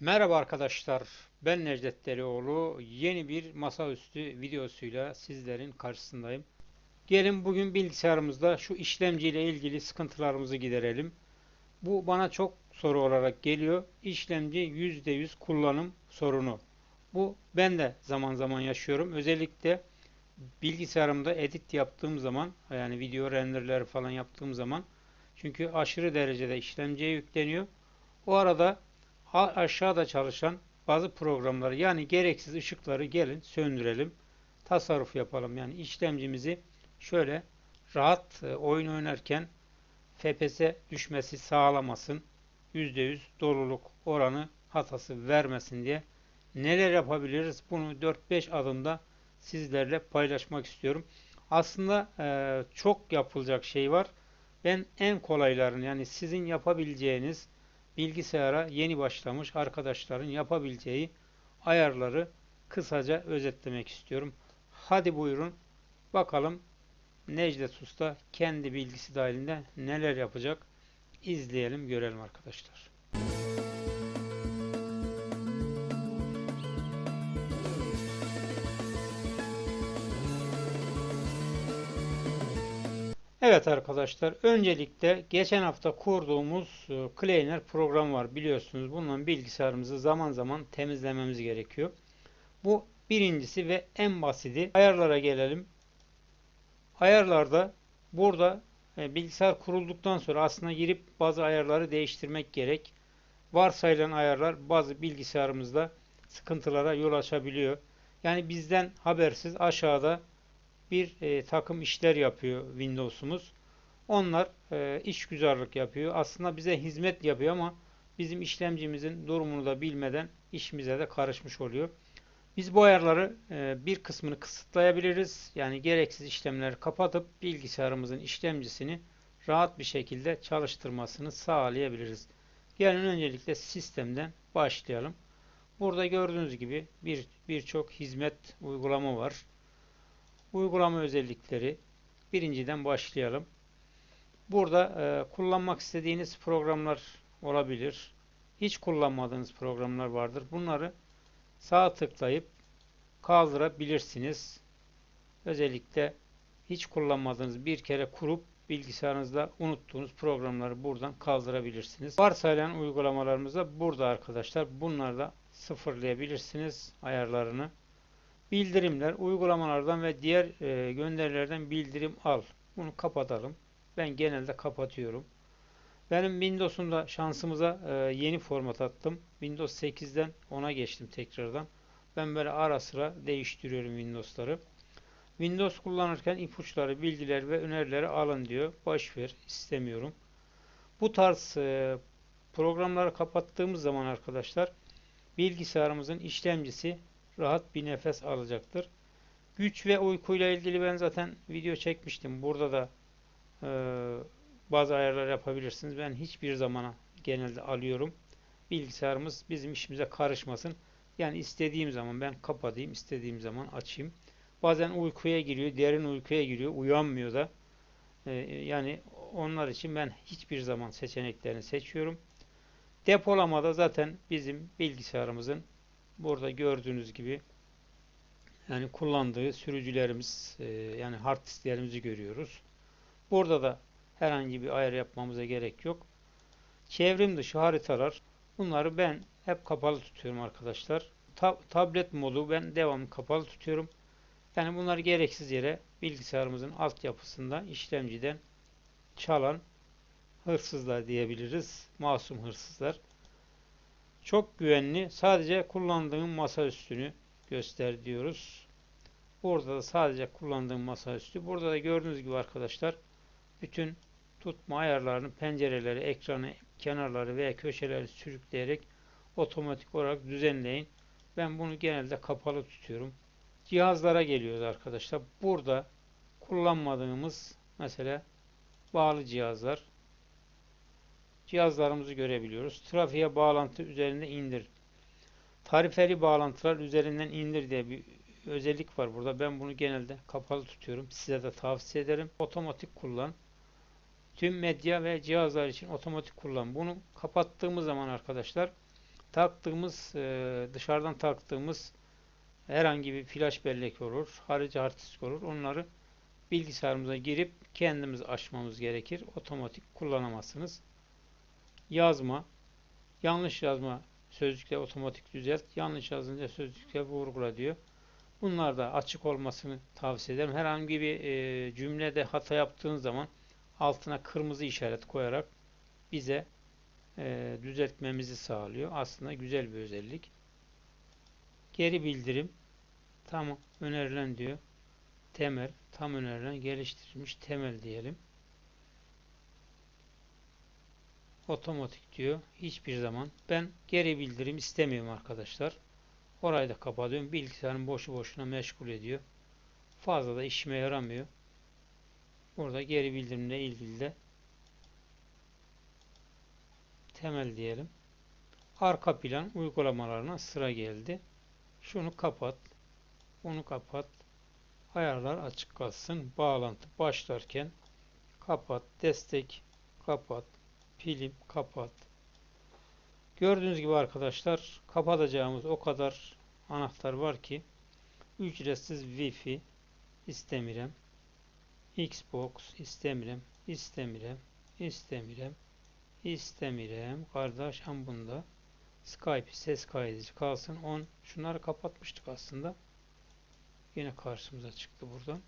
Merhaba arkadaşlar, ben Necdet Delioğlu. Yeni bir masaüstü videosuyla sizlerin karşısındayım. Gelin bugün bilgisayarımızda şu işlemci ile ilgili sıkıntılarımızı giderelim. Bu bana çok soru olarak geliyor. İşlemci %100 kullanım sorunu. Bu ben de zaman zaman yaşıyorum. Özellikle bilgisayarımda edit yaptığım zaman, yani video renderleri falan yaptığım zaman çünkü aşırı derecede işlemciye yükleniyor. O arada aşağıda çalışan bazı programları yani gereksiz ışıkları gelin söndürelim. Tasarruf yapalım. Yani işlemcimizi şöyle rahat e, oyun oynarken FPS düşmesi sağlamasın. %100 doluluk oranı hatası vermesin diye neler yapabiliriz? Bunu 4-5 adımda sizlerle paylaşmak istiyorum. Aslında e, çok yapılacak şey var. Ben en kolaylarını yani sizin yapabileceğiniz bilgisayara yeni başlamış arkadaşların yapabileceği ayarları kısaca özetlemek istiyorum. Hadi buyurun bakalım Necdet Usta kendi bilgisi dahilinde neler yapacak izleyelim görelim arkadaşlar. Evet arkadaşlar, öncelikle geçen hafta kurduğumuz e, Cleaner program var biliyorsunuz. Bundan bilgisayarımızı zaman zaman temizlememiz gerekiyor. Bu birincisi ve en basiti. Ayarlara gelelim. Ayarlarda burada e, bilgisayar kurulduktan sonra aslında girip bazı ayarları değiştirmek gerek. Varsayılan ayarlar bazı bilgisayarımızda sıkıntılara yol açabiliyor. Yani bizden habersiz aşağıda bir e, takım işler yapıyor Windows'umuz. Onlar e, işgüzarlık yapıyor. Aslında bize hizmet yapıyor ama bizim işlemcimizin durumunu da bilmeden işimize de karışmış oluyor. Biz bu ayarları e, bir kısmını kısıtlayabiliriz. Yani gereksiz işlemleri kapatıp bilgisayarımızın işlemcisini rahat bir şekilde çalıştırmasını sağlayabiliriz. Gelin öncelikle sistemden başlayalım. Burada gördüğünüz gibi bir birçok hizmet uygulama var. Uygulama özellikleri birinciden başlayalım. Burada e, kullanmak istediğiniz programlar olabilir. Hiç kullanmadığınız programlar vardır. Bunları sağ tıklayıp kaldırabilirsiniz. Özellikle hiç kullanmadığınız bir kere kurup bilgisayarınızda unuttuğunuz programları buradan kaldırabilirsiniz. Varsayılan uygulamalarımız da burada arkadaşlar. Bunları da sıfırlayabilirsiniz ayarlarını. Bildirimler, uygulamalardan ve diğer e, gönderilerden bildirim al. Bunu kapatalım. Ben genelde kapatıyorum. Benim Windows'umda şansımıza e, yeni format attım. Windows 8'den 10'a geçtim tekrardan. Ben böyle ara sıra değiştiriyorum Windows'ları. Windows kullanırken ipuçları, bilgiler ve önerileri alın diyor. Boş ver, istemiyorum. Bu tarz e, programları kapattığımız zaman arkadaşlar bilgisayarımızın işlemcisi rahat bir nefes alacaktır. Güç ve uykuyla ilgili ben zaten video çekmiştim. Burada da e, bazı ayarlar yapabilirsiniz. Ben hiçbir zamana genelde alıyorum. Bilgisayarımız bizim işimize karışmasın. Yani istediğim zaman ben kapatayım, istediğim zaman açayım. Bazen uykuya giriyor, derin uykuya giriyor, uyanmıyor da. E, yani onlar için ben hiçbir zaman seçeneklerini seçiyorum. Depolamada zaten bizim bilgisayarımızın burada gördüğünüz gibi yani kullandığı sürücülerimiz e, yani hard disklerimizi görüyoruz. Burada da herhangi bir ayar yapmamıza gerek yok. Çevrim dışı haritalar bunları ben hep kapalı tutuyorum arkadaşlar. Ta tablet modu ben devamlı kapalı tutuyorum. Yani bunlar gereksiz yere bilgisayarımızın altyapısında işlemciden çalan hırsızlar diyebiliriz. Masum hırsızlar. Çok güvenli. Sadece kullandığım masaüstünü göster diyoruz. Burada da sadece kullandığım masaüstü. Burada da gördüğünüz gibi arkadaşlar bütün tutma ayarlarını pencereleri, ekranı, kenarları veya köşeleri sürükleyerek otomatik olarak düzenleyin. Ben bunu genelde kapalı tutuyorum. Cihazlara geliyoruz arkadaşlar. Burada kullanmadığımız mesela bağlı cihazlar cihazlarımızı görebiliyoruz. Trafiğe bağlantı üzerinde indir. Tarifeli bağlantılar üzerinden indir diye bir özellik var burada. Ben bunu genelde kapalı tutuyorum. Size de tavsiye ederim. Otomatik kullan. Tüm medya ve cihazlar için otomatik kullan. Bunu kapattığımız zaman arkadaşlar taktığımız e, dışarıdan taktığımız herhangi bir flash bellek olur, harici hard disk olur. Onları bilgisayarımıza girip kendimiz açmamız gerekir. Otomatik kullanamazsınız. Yazma, yanlış yazma sözcükle otomatik düzelt, yanlış yazınca sözcükle vurgula diyor. Bunlar da açık olmasını tavsiye ederim. Herhangi bir e, cümlede hata yaptığınız zaman altına kırmızı işaret koyarak bize e, düzeltmemizi sağlıyor. Aslında güzel bir özellik. Geri bildirim tam önerilen diyor. Temel, tam önerilen geliştirilmiş temel diyelim. Otomatik diyor. Hiçbir zaman ben geri bildirim istemiyorum arkadaşlar. Orayı da kapatıyorum. Bilgisayarın boşu boşuna meşgul ediyor. Fazla da işime yaramıyor. Burada geri bildirimle ilgili de temel diyelim. Arka plan uygulamalarına sıra geldi. Şunu kapat. Bunu kapat. Ayarlar açık kalsın. Bağlantı başlarken kapat. Destek kapat. Film kapat. Gördüğünüz gibi arkadaşlar kapatacağımız o kadar anahtar var ki ücretsiz Wi-Fi istemirem. Xbox istemirem. İstemirem. İstemirem. İstemirem. Kardeş hem bunda Skype ses kaydedici kalsın. 10 şunları kapatmıştık aslında. Yine karşımıza çıktı buradan.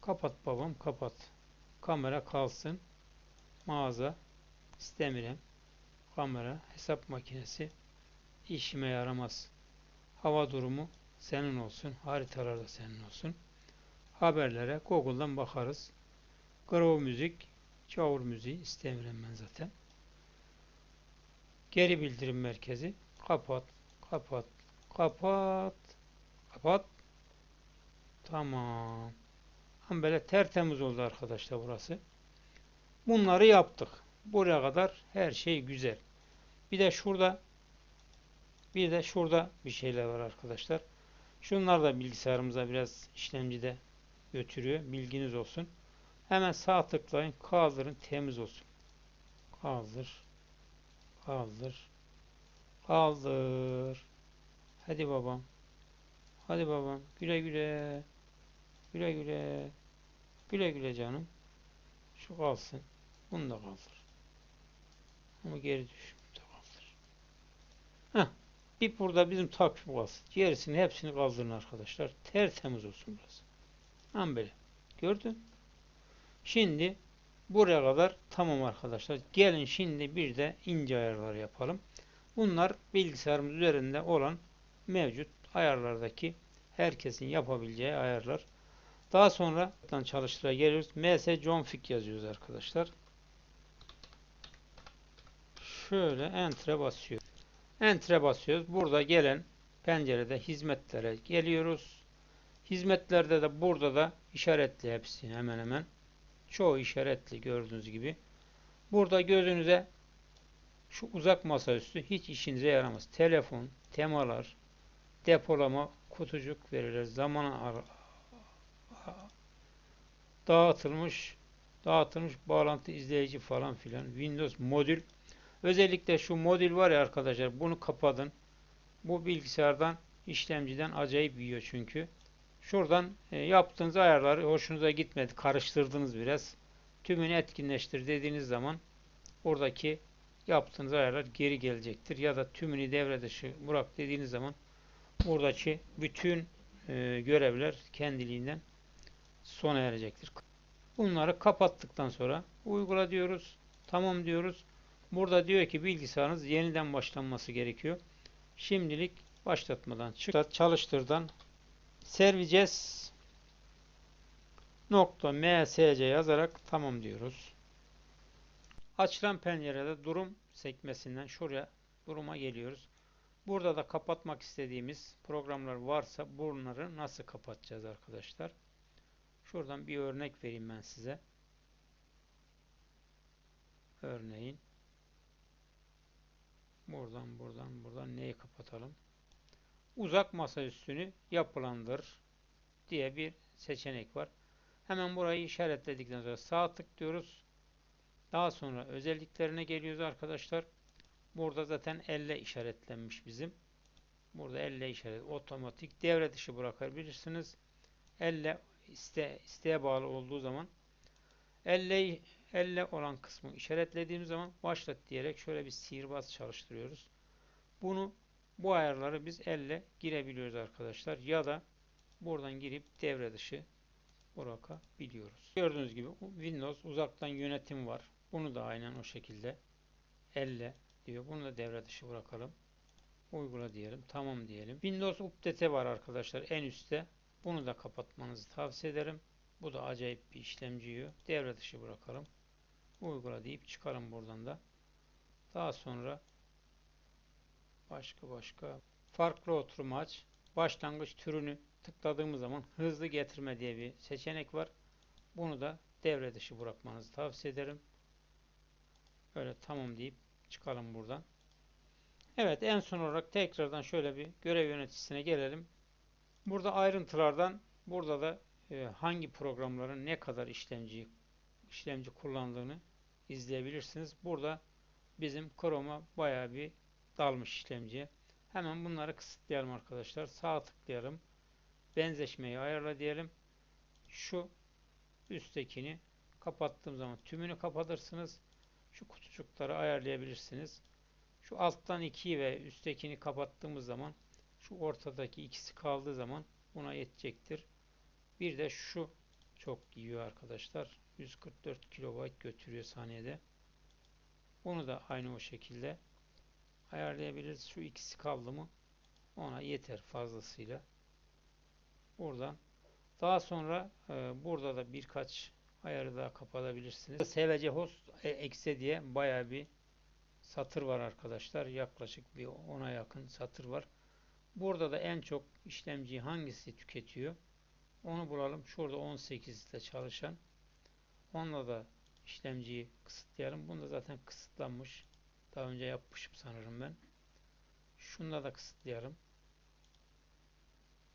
Kapat babam kapat. Kamera kalsın. Mağaza istemirem. Kamera, hesap makinesi işime yaramaz. Hava durumu senin olsun. Haritalar da senin olsun. Haberlere Google'dan bakarız. Grove müzik, çavur müziği istemiyorum ben zaten. Geri bildirim merkezi. Kapat, kapat, kapat, kapat. Tamam. Ama böyle tertemiz oldu arkadaşlar burası. Bunları yaptık. Buraya kadar her şey güzel. Bir de şurada bir de şurada bir şeyler var arkadaşlar. Şunlar da bilgisayarımıza biraz işlemcide götürüyor. Bilginiz olsun. Hemen sağ tıklayın. Kaldırın. Temiz olsun. Kaldır. Kaldır. Kaldır. Hadi babam. Hadi babam. Güle güle. Güle güle. Güle güle canım. Şu kalsın. Bunu da kaldır. Ama geri düş. Bunu da kaldır. Heh. Bir burada bizim takvim kalsın. Gerisini hepsini kaldırın arkadaşlar. Tertemiz olsun burası. Ama böyle. Gördün? Şimdi buraya kadar tamam arkadaşlar. Gelin şimdi bir de ince ayarlar yapalım. Bunlar bilgisayarımız üzerinde olan mevcut ayarlardaki herkesin yapabileceği ayarlar. Daha sonra çalıştıra geliyoruz. ms config yazıyoruz arkadaşlar. Şöyle enter'e basıyoruz. Enter'e basıyoruz. Burada gelen pencerede hizmetlere geliyoruz. Hizmetlerde de burada da işaretli hepsi hemen hemen. Çoğu işaretli gördüğünüz gibi. Burada gözünüze şu uzak masaüstü hiç işinize yaramaz. Telefon, temalar, depolama, kutucuk verilir. Zamana dağıtılmış dağıtılmış bağlantı izleyici falan filan. Windows modül. Özellikle şu modül var ya arkadaşlar bunu kapatın. Bu bilgisayardan işlemciden acayip yiyor çünkü. Şuradan e, yaptığınız ayarları hoşunuza gitmedi. Karıştırdınız biraz. Tümünü etkinleştir dediğiniz zaman oradaki yaptığınız ayarlar geri gelecektir. Ya da tümünü devre dışı bırak dediğiniz zaman buradaki bütün e, görevler kendiliğinden sona erecektir. Bunları kapattıktan sonra uygula diyoruz. Tamam diyoruz. Burada diyor ki bilgisayarınız yeniden başlanması gerekiyor. Şimdilik başlatmadan çık çalıştırdan services nokta msc yazarak tamam diyoruz. Açılan pencerede durum sekmesinden şuraya duruma geliyoruz. Burada da kapatmak istediğimiz programlar varsa bunları nasıl kapatacağız arkadaşlar? Şuradan bir örnek vereyim ben size. Örneğin buradan buradan buradan neyi kapatalım? Uzak masa üstünü yapılandır diye bir seçenek var. Hemen burayı işaretledikten sonra sağ tıklıyoruz. Daha sonra özelliklerine geliyoruz arkadaşlar. Burada zaten elle işaretlenmiş bizim. Burada elle işaret otomatik devre dışı bırakabilirsiniz. Elle iste, isteğe bağlı olduğu zaman elle elle olan kısmı işaretlediğimiz zaman başlat diyerek şöyle bir sihirbaz çalıştırıyoruz. Bunu bu ayarları biz elle girebiliyoruz arkadaşlar ya da buradan girip devre dışı bırakabiliyoruz. Gördüğünüz gibi Windows uzaktan yönetim var. Bunu da aynen o şekilde elle diyor. Bunu da devre dışı bırakalım. Uygula diyelim. Tamam diyelim. Windows Update var arkadaşlar en üstte. Bunu da kapatmanızı tavsiye ederim. Bu da acayip bir işlemci yiyor. Devre dışı bırakalım. Uygula deyip çıkalım buradan da. Daha sonra başka başka farklı oturum aç. Başlangıç türünü tıkladığımız zaman hızlı getirme diye bir seçenek var. Bunu da devre dışı bırakmanızı tavsiye ederim. Böyle tamam deyip çıkalım buradan. Evet en son olarak tekrardan şöyle bir görev yöneticisine gelelim. Burada ayrıntılardan burada da e, hangi programların ne kadar işlemci işlemci kullandığını izleyebilirsiniz. Burada bizim Chrome'a bayağı bir dalmış işlemciye. Hemen bunları kısıtlayalım arkadaşlar. Sağ tıklayalım. Benzeşmeyi ayarla diyelim. Şu üsttekini kapattığım zaman tümünü kapatırsınız. Şu kutucukları ayarlayabilirsiniz. Şu alttan 2'yi ve üsttekini kapattığımız zaman şu ortadaki ikisi kaldığı zaman buna yetecektir. Bir de şu çok yiyor arkadaşlar. 144 kilobayt götürüyor saniyede. Bunu da aynı o şekilde ayarlayabiliriz. Şu ikisi kaldı mı ona yeter fazlasıyla. Buradan daha sonra e, burada da birkaç ayarı daha kapatabilirsiniz. SVC host e, exe diye baya bir satır var arkadaşlar. Yaklaşık bir 10'a yakın satır var. Burada da en çok işlemci hangisi tüketiyor? Onu bulalım. Şurada 18 ile çalışan. Onunla da işlemciyi kısıtlayalım. Bunda zaten kısıtlanmış. Daha önce yapmışım sanırım ben. Şunda da kısıtlayalım.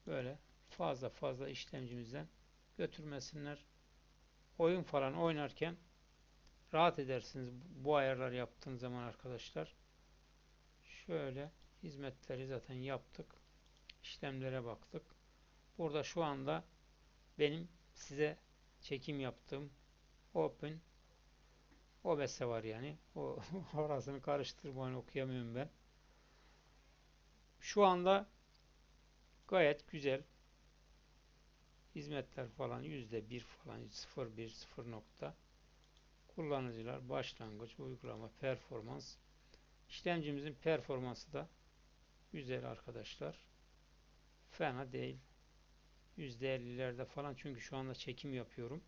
Böyle fazla fazla işlemcimizden götürmesinler. Oyun falan oynarken rahat edersiniz bu ayarlar yaptığın zaman arkadaşlar. Şöyle hizmetleri zaten yaptık. İşlemlere baktık. Burada şu anda benim size çekim yaptığım Open. OBS var yani. O orasını karıştırmayın okuyamıyorum ben. Şu anda gayet güzel hizmetler falan yüzde bir falan 0.1 0 nokta. Kullanıcılar başlangıç uygulama performans. İşlemcimizin performansı da güzel arkadaşlar. Fena değil. Yüzde 50'lerde falan çünkü şu anda çekim yapıyorum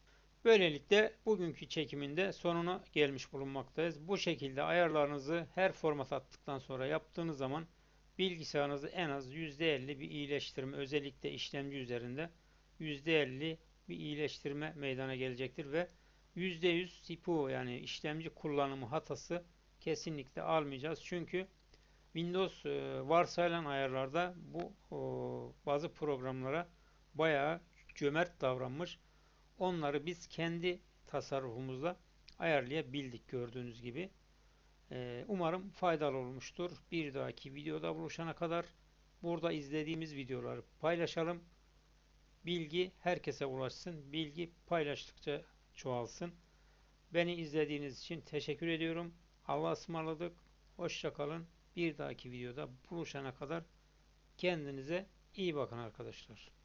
böylelikle bugünkü çekiminde sonuna gelmiş bulunmaktayız bu şekilde ayarlarınızı her format attıktan sonra yaptığınız zaman bilgisayarınızı en az %50 bir iyileştirme özellikle işlemci üzerinde %50 bir iyileştirme meydana gelecektir ve %100 CPU yani işlemci kullanımı hatası kesinlikle almayacağız. Çünkü Windows e, varsayılan ayarlarda bu bazı programlara bayağı cömert davranmış. Onları biz kendi tasarrufumuzla ayarlayabildik gördüğünüz gibi. E, umarım faydalı olmuştur. Bir dahaki videoda buluşana kadar burada izlediğimiz videoları paylaşalım. Bilgi herkese ulaşsın. Bilgi paylaştıkça çoğalsın. Beni izlediğiniz için teşekkür ediyorum. Allah'a ısmarladık. Hoşçakalın. Bir dahaki videoda buluşana kadar kendinize iyi bakın arkadaşlar.